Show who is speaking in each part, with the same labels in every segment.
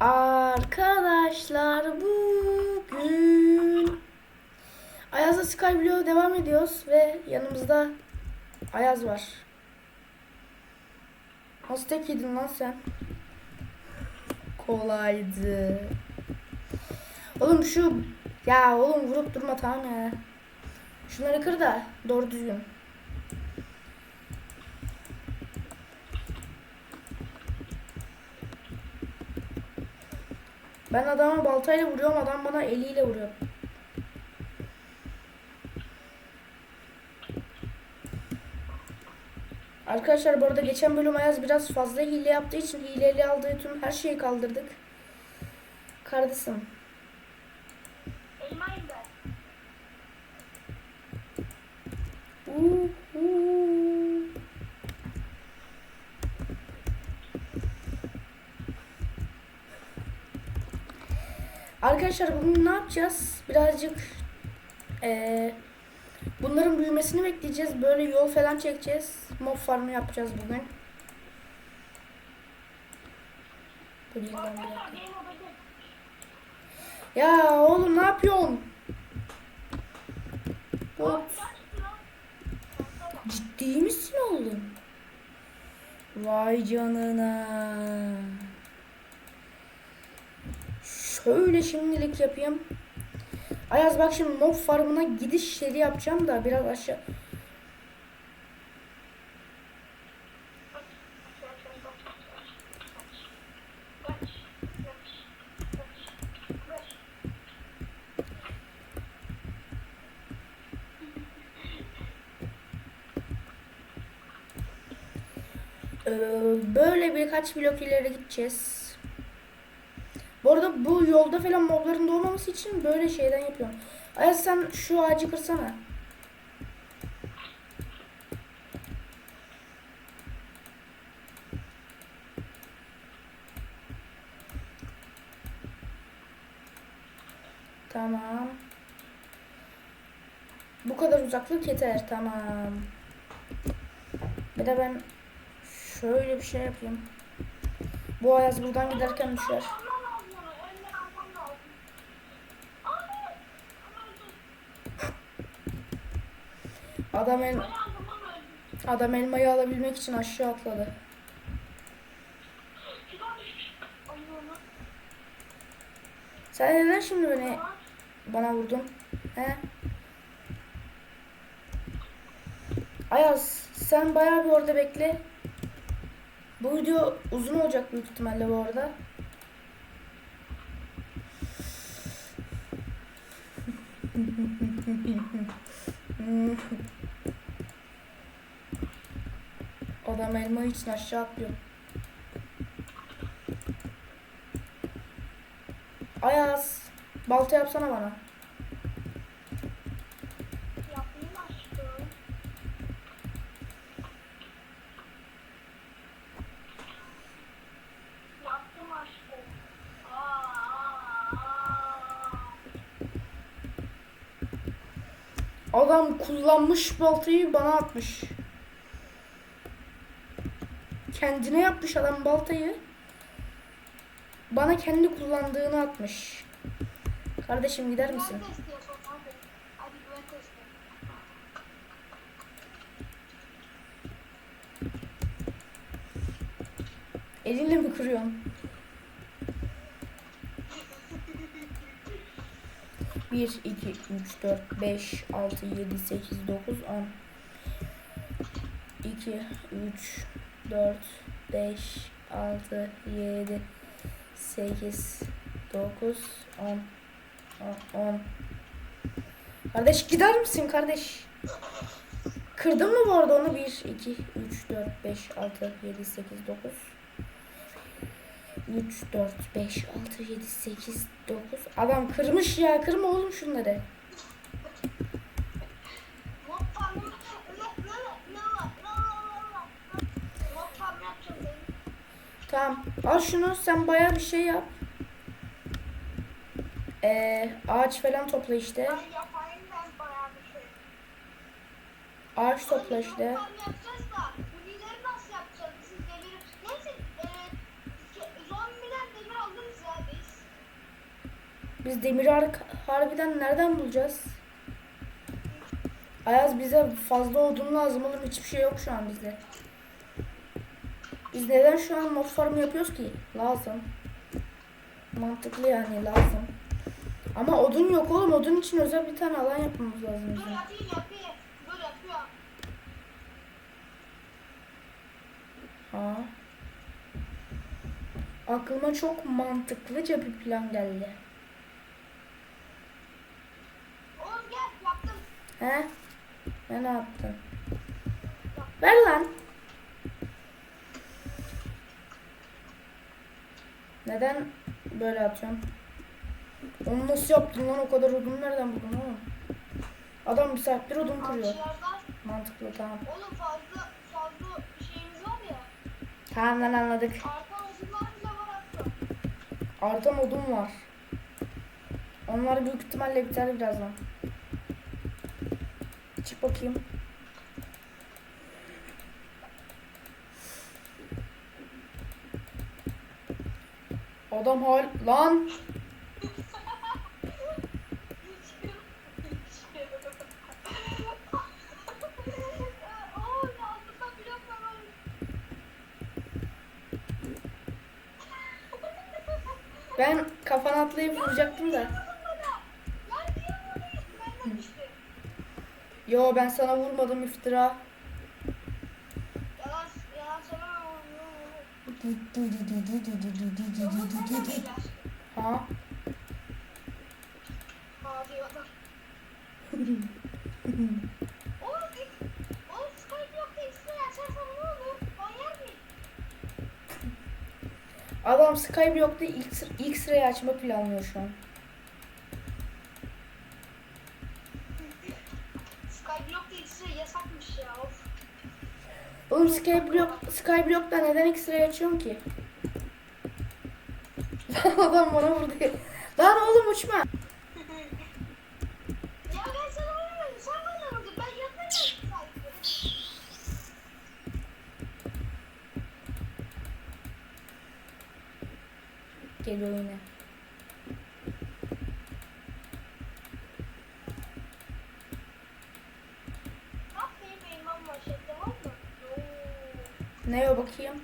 Speaker 1: Arkadaşlar bugün Ayaz'la Skyblow devam ediyoruz ve yanımızda Ayaz var. Nasıl tek yedin lan sen? Kolaydı. Oğlum şu ya oğlum vurup durma tamam ya. Şunları kır da doğru düzgün. Ben adama baltayla vuruyorum adam bana eliyle vuruyor. Arkadaşlar bu arada geçen bölüm Ayaz biraz fazla hile yaptığı için hileli aldığı tüm her şeyi kaldırdık. Kardeşim.
Speaker 2: Elmayım ben.
Speaker 1: Uhu. Arkadaşlar bugün ne yapacağız? Birazcık eee, bunların büyümesini bekleyeceğiz. Böyle yol falan çekeceğiz. Mob farmı yapacağız bugün. Ya oğlum ne yapıyorsun? Bot. Ciddi misin oğlum? Vay canına. Şöyle şimdilik yapayım. Ayaz bak şimdi mob farmına gidiş yeri yapacağım da biraz aşağı. Ee, böyle birkaç blok ileri gideceğiz. Yolda falan mobların doğmaması için böyle şeyden yapıyorum. Ayaz sen şu ağacı kırsana. Tamam. Bu kadar uzaklık yeter. Tamam. Bir de ben şöyle bir şey yapayım. Bu ayaz buradan giderken düşer. Adam el, adam elmayı alabilmek için aşağı atladı. Sen neden şimdi beni bana vurdun? He? Ayaz sen bayağı bir orada bekle. Bu video uzun olacak büyük ihtimalle bu arada. Adam elma için aşağı atlıyor. Ayaz, balta yapsana bana.
Speaker 2: Yapayım aşkım. Yaptım aşkım.
Speaker 1: Adam kullanmış baltayı bana atmış. Kendine yapmış adam baltayı. Bana kendi kullandığını atmış. Kardeşim gider misin? Elinle mi kırıyorsun? Bir, iki, üç, dört, beş, altı, yedi, sekiz, dokuz, on. İki, üç, dört, beş, altı, yedi, sekiz, dokuz, on. On. on. Kardeş gider misin kardeş? Kırdın mı bu arada onu? 1, 2, 3, 4, 5, 6, 7, 8, 9. 3, 4, 5, 6, 7, 8, 9. Adam kırmış ya. Kırma oğlum şunları.
Speaker 2: Mod farmı ne ne ne var? Ne var? Mod farmı yapacağım benim.
Speaker 1: Tamam. Al şunu. Sen bayağı bir şey yap. Ee, ağaç falan topla işte.
Speaker 2: Şey.
Speaker 1: Ağaç topla işte.
Speaker 2: Demir... E, demir.
Speaker 1: Biz demiri har- harbiden nereden bulacağız? Ayaz bize fazla odun lazım oğlum hiçbir şey yok şu an bizde. Biz neden şu an mod farm yapıyoruz ki? Lazım. Mantıklı yani lazım. Ama odun yok oğlum. Odun için özel bir tane alan yapmamız lazım
Speaker 2: Dur yapayım yapayım. Dur yapıyorum.
Speaker 1: Ha. Aklıma çok mantıklıca bir plan geldi.
Speaker 2: Oğlum gel yaptım.
Speaker 1: He? Ne ne yaptın? Ver lan. Neden böyle atıyorum? Onu nasıl yaptın lan o kadar odun nereden buldun oğlum? Adam bir saattir odun kırıyor. Mantıklı tamam.
Speaker 2: Oğlum fazla fazla bir şeyimiz var ya.
Speaker 1: Tamam lan anladık.
Speaker 2: Uzunlar bile var hatta.
Speaker 1: Artan odun var. Onlar büyük ihtimalle biter birazdan. Çık bakayım. Adam hal lan ben kafana atlayıp vuracaktım da. Yo ben sana vurmadım iftira.
Speaker 2: Yalan, yalan söyleme oğlum. Yalan söyleme beyler.
Speaker 1: Ha?
Speaker 2: Hadi yalan. Oğlum, ilk- oğlum Skype yok da X'de açarsan ne olur? Manyak mıyım?
Speaker 1: Adam Skype yoktu ilk, ilk sırayı açma planlıyor şu an. Oğlum Skyblock, Skyblock'ta neden X-ray açıyorsun ki? Lan adam bana vurdu. Lan oğlum uçma.
Speaker 2: Ya ben sana vurmadım sen bana vurdun ben yapmadım Skype'ı.
Speaker 1: Geliyor yine.
Speaker 2: Bak benim elmam var şekli var mı? Oo.
Speaker 1: Ne o bakayım?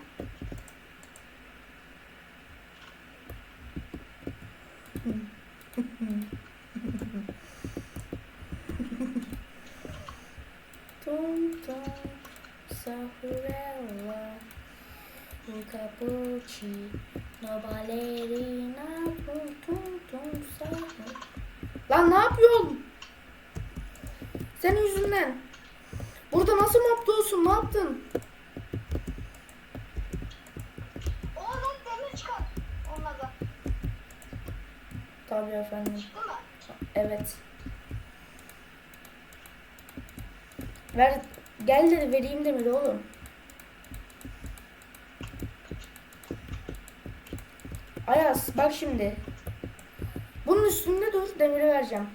Speaker 1: tum tum sahurella un cappuccino ballerina tum tum tum Lan ne yapıyorsun? Senin yüzünden. Burada nasıl mutlu olsun? Ne yaptın?
Speaker 2: Oğlum demir çıkar. Onunla da.
Speaker 1: Tabii efendim. Evet. Ver gel dedi vereyim demedi oğlum. Ayaz bak şimdi. Bunun üstünde dur demiri vereceğim.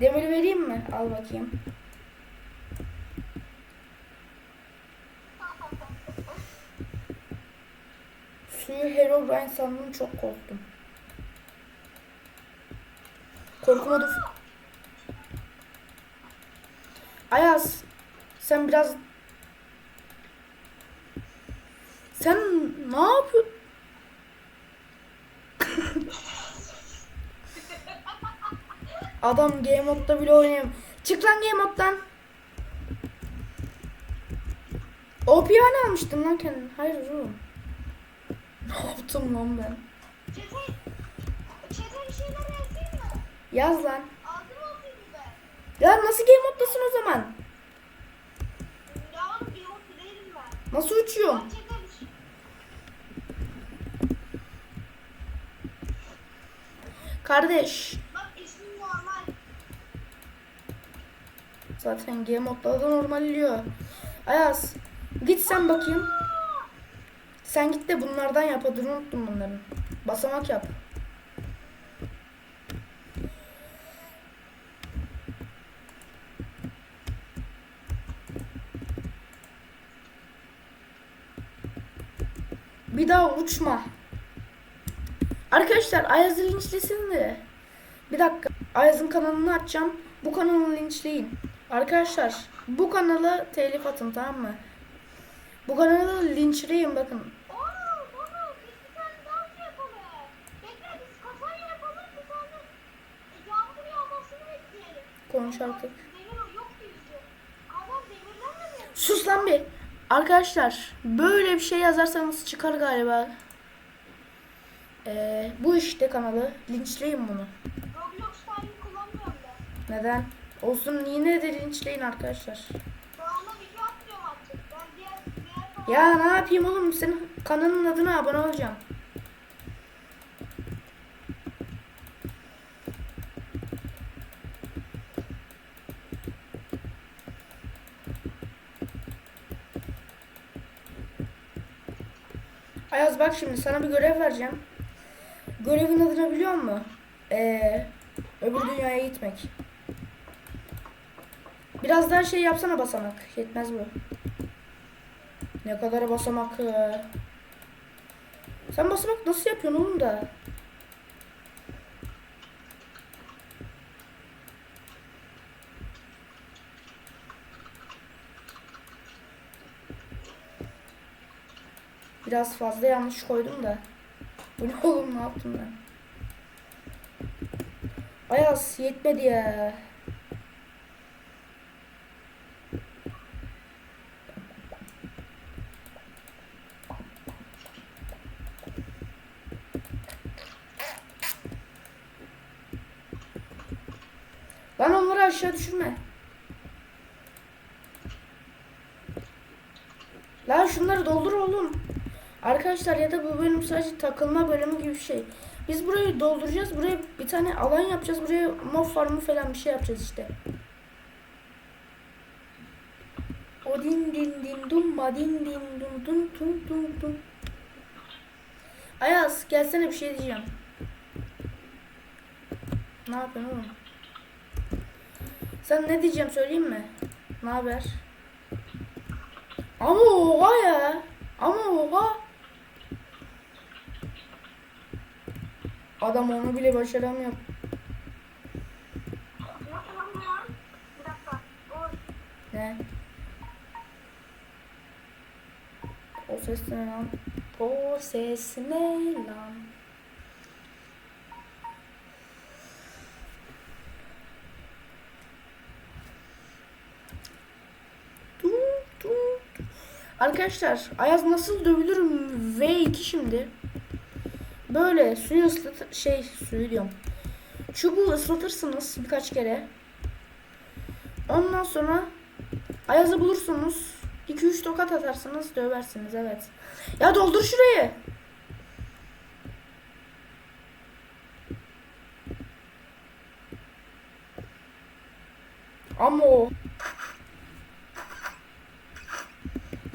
Speaker 1: Demiri vereyim mi? Al bakayım. Suyu Herobrine sandım çok korktum. Korkuma dur. Ayaz sen biraz sen ne yapıyorsun? Adam game modda bile oynayamıyor. Çık lan game moddan. OP ne almıştın lan kendin? Hayır oğlum. Yaptım lan ben?
Speaker 2: Çete, çete bir şeyler yazayım mı?
Speaker 1: Yaz lan. Ya nasıl game moddasın o zaman?
Speaker 2: Ya oğlum bir mutlu değilim ben.
Speaker 1: Nasıl uçuyorsun?
Speaker 2: Bir şey.
Speaker 1: Kardeş.
Speaker 2: Bak ismim normal.
Speaker 1: Zaten game modda da normalliyor. Ayaz. Git sen bakayım. Sen git de bunlardan yap. Adını unuttum bunların. Basamak yap. Bir daha uçma. Arkadaşlar Ayaz'ı linçlesin de. Bir dakika. Ayaz'ın kanalını açacağım. Bu kanalı linçleyin. Arkadaşlar bu kanala telif atın tamam mı? Bu kanalı linçleyin bakın.
Speaker 2: Oo baba biz bir tane daha şey yapalım. Bekle biz kafayı yapalım bir tane. E, Yağmur yağmasını bekleyelim.
Speaker 1: Konuş artık.
Speaker 2: Demir yok ki bizde. Adam demirlerle mi?
Speaker 1: Sus lan bir. Arkadaşlar böyle bir şey yazarsanız çıkar galiba. Ee, bu işte kanalı. Linçleyin bunu. Neden? Olsun yine de linçleyin arkadaşlar. Ya ne yapayım oğlum senin kanalın adına abone olacağım. Ayaz bak şimdi sana bir görev vereceğim. Görevin adını biliyor musun? Ee, öbür dünyaya gitmek. Biraz daha şey yapsana basamak. Yetmez bu. Ne kadar basamak. Sen basamak nasıl yapıyorsun oğlum da? Biraz fazla yanlış koydum da. Bu ne oğlum ne yaptım ben? Ayaz yetmedi ya. Lan onları aşağı düşürme. Lan şunları doldur oğlum. Arkadaşlar ya da bu bölüm sadece takılma bölümü gibi bir şey. Biz burayı dolduracağız. Buraya bir tane alan yapacağız. Buraya mob farmı falan bir şey yapacağız işte. O din din din dum ma din din dum dum dum dum dum. Ayaz gelsene bir şey diyeceğim. Ne yapıyorsun oğlum? Sen ne diyeceğim söyleyeyim mi? Ne haber? Ama oha ya. Ama oha. Adam onu bile başaramıyor. Ne? O ses ne lan? O ses ne lan? Arkadaşlar Ayaz nasıl dövülürüm V2 şimdi. Böyle suyu ıslat şey suyu diyorum. Çubuğu ıslatırsınız birkaç kere. Ondan sonra Ayaz'ı bulursunuz. 2-3 tokat atarsınız döversiniz evet. Ya doldur şurayı. Ama o.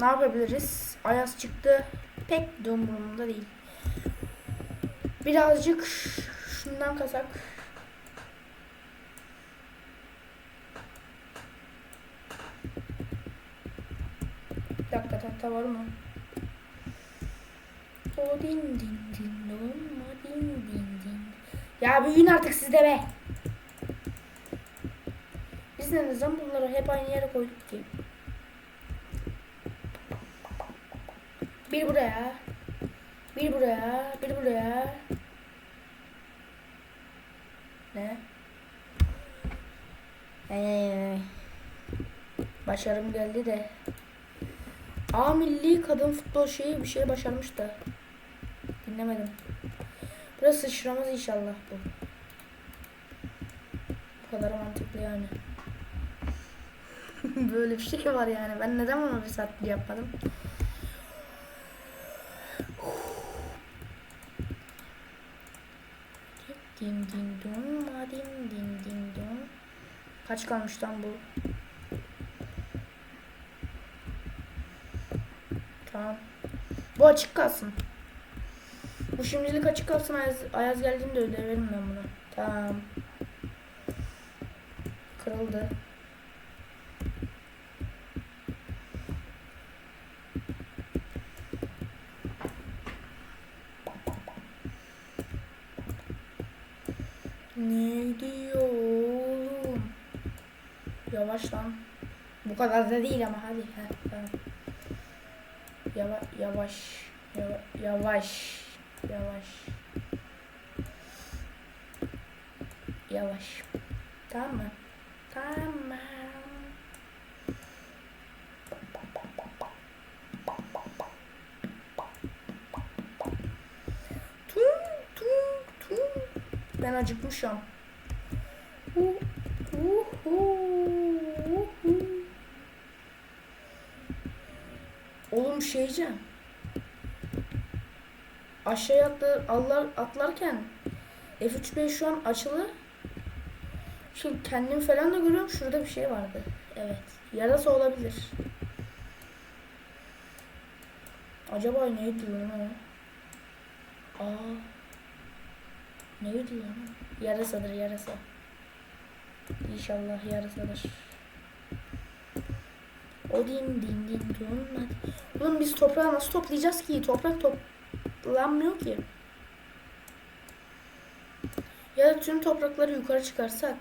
Speaker 1: Ne yapabiliriz? Ayaz çıktı. Pek de umurumda değil. Birazcık şundan kasak. Bir dakika tahta var mı? O din din din don ma din din din. Ya büyüyün artık siz de be. Biz ne neden bunları hep aynı yere koyduk ki? Bir buraya. Bir buraya. Bir buraya. Ne? Ee, başarım geldi de. A milli kadın futbol şeyi bir şey başarmış da. Dinlemedim. Burası sıçramaz inşallah bu. Bu kadar mantıklı yani. Böyle bir şey var yani. Ben neden onu bir saattir yapmadım? Din din dun ma din din dun. Kaç kalmış lan bu? Tamam. Bu açık kalsın. Bu şimdilik açık kalsın. Ayaz, Ayaz geldiğinde ödeverim ben bunu. Tamam. Kırıldı. Ne diyor oğlum? Yavaş lan. Bu kadar da değil ama hadi. Heh, tamam. Yava, yavaş. Yava, yavaş. Yavaş. Yavaş. Tamam mı? Acıkmışım. Oğlum şey diyeceğim. Aşağıya atlar, atlar, atlarken F3B şu an açılı. Şimdi kendim falan da görüyorum. Şurada bir şey vardı. Evet. Yarası olabilir. Acaba neydi lan o? Aa. Neydi lan? Yarasadır yarasa. İnşallah yarasadır. O din din dun. hadi. Oğlum biz toprağı nasıl toplayacağız ki? Toprak toplanmıyor ki. Ya da tüm toprakları yukarı çıkarsak.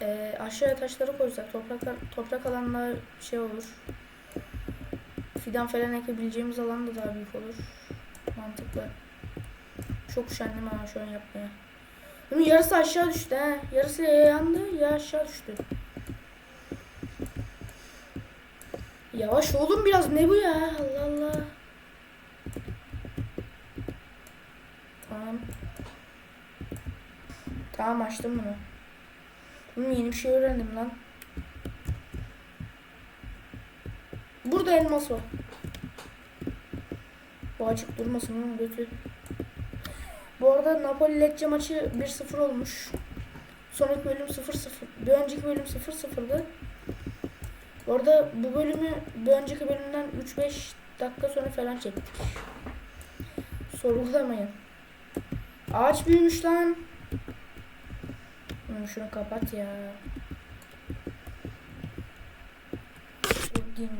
Speaker 1: Ee, aşağıya taşları koysak topraklar, toprak alanlar şey olur. Fidan falan ekebileceğimiz alan da daha büyük olur. Mantıklı. Çok üşendim ama şu an yapmaya. Bunun yarısı aşağı düştü he. Yarısı ya yandı ya aşağı düştü. Yavaş oğlum biraz ne bu ya? Allah Allah. Tamam. Tamam açtım bunu. Bunun yeni bir şey öğrendim lan. Burada elmas var. Bu açık durmasın onun götü. Bu arada Napoli Lecce maçı 1-0 olmuş. Sonraki bölüm 0-0. Bir önceki bölüm 0-0'dı. Bu arada bu bölümü bir önceki bölümden 3-5 dakika sonra falan çektik. Sorgulamayın. Ağaç büyümüş lan. Şunu kapat ya.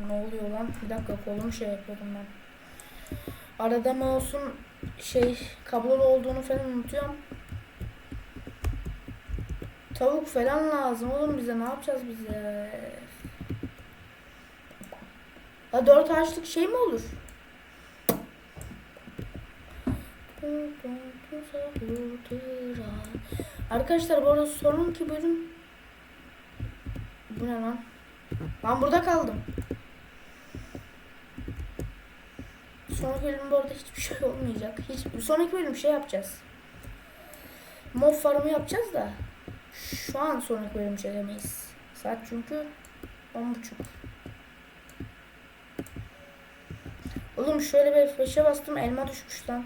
Speaker 1: Ne oluyor lan? Bir dakika kolumu şey yapıyordum ben. Arada mouse'un şey kablolu olduğunu falan unutuyorum. Tavuk falan lazım oğlum bize ne yapacağız biz ya? Ha dört ağaçlık şey mi olur? Arkadaşlar bu arada sorun ki bölüm Bu ne lan? Ben burada kaldım. Sonraki bölüm bu arada hiçbir şey olmayacak. Hiç, sonraki bölüm şey yapacağız. Mob farmı yapacağız da şu an sonraki bölüm çekemeyiz. Saat çünkü 10.30. Oğlum şöyle bir F5'e bastım elma düşmüş lan.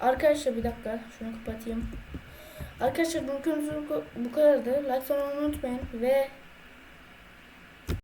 Speaker 1: Arkadaşlar bir dakika şunu kapatayım. Arkadaşlar bugün bu kadardı. Like falan unutmayın ve